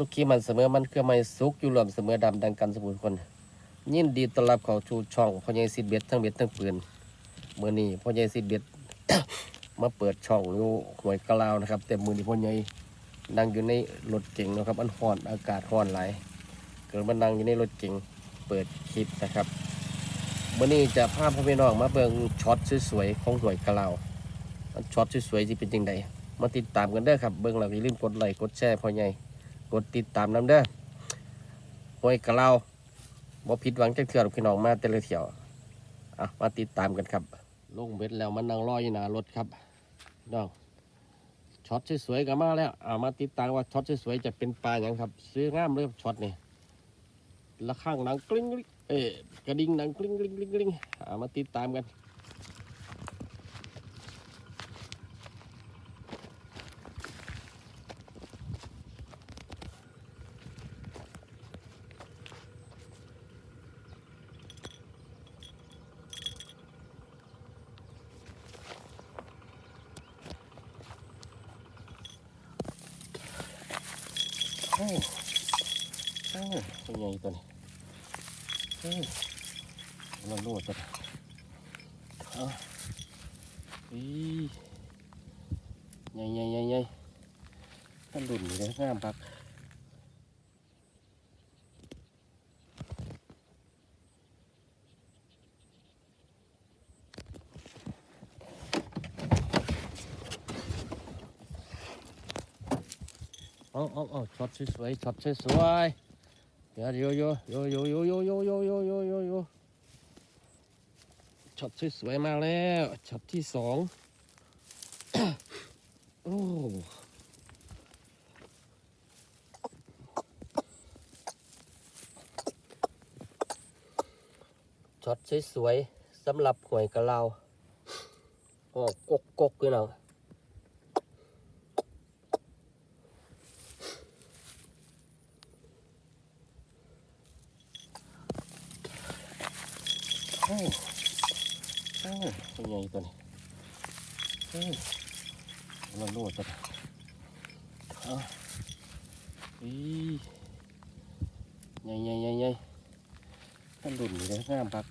สุขีมันเสมอมันคือไม่สุกอยู่รวมเสมอดำดังกันสมุนคน ยินดีต้อนรับเขาชูช่องพ่อใหญ่สิทธิ์เบ็ดทั้งเบ็ดทั้งปืนเมื่อนี้พ่อใหญ่สิทธิ์เบ็ด มาเปิดช่องอยู่หวยกะลาวนะครับ แต่มือนี้พ่อใหญ่นั่งอยู่ในรถเก๋งนะครับอันร้อนอากาศร้อนไหลเกิดมานั่งอยู่ในรถเก๋งเปิดคลิปนะครับเมื่อนี้จะพาพ่อพี่น้องมาเบิ่งช็อตสวยๆของหวยกะลาวช็อตสวยๆจะเป็นยังไงมาติดตามกันเด้อครับเบิ่งแล้วอย่าลืมกดไลค์กดแชร์พ่อใหญ่ กดติดตามน้ำเด้อหวยกะเลาบ่ผิดหวังจักเทื่อหรอกพี่น้องมาแต่ละเที่ยวอะมาติดตามกันครับลงเบ็ดแล้วมันนั่งรออยู่หน้ารถครับน้องช็อตสวยๆก็มาแล้วอ่ามาติดตามว่าช็อตสวยๆจะเป็นปลาอย่างครับ ซื้องามเลยกับช็อตนี่ละข้างหนังกลิ้งเอ๊กระดิ่งหนังกลิ้งกลิ้งกลิ้งกลิ้งอ่ามาติดตามกัน โอ้โอ้เป็นไงตัวนี้โอ้เราโลดตัวนี้เอาอีใหญ่ใหญ่ใหญ่ใหญ่ท่านดุนอยู่เลยงามปัก เอาเอาเอาช็อตสวยๆช็อตสวยๆเดี๋ยวเดี๋ยโยโยโยโยโยโยโยโยโยโยโยช็อตสวยๆมาแล้วช็อตที่สองโอ้ช็อตสวยๆสำหรับหวยกะเราโอ้กกกกเลยเนาะ โอ้โอ้เป็นไงตัวนี้เฮ้ยเราโลดตัวนี้เอาอีใหญ่ใหญ่ใหญ่ใหญ่ท่านดุนอยู่เลยงามปัก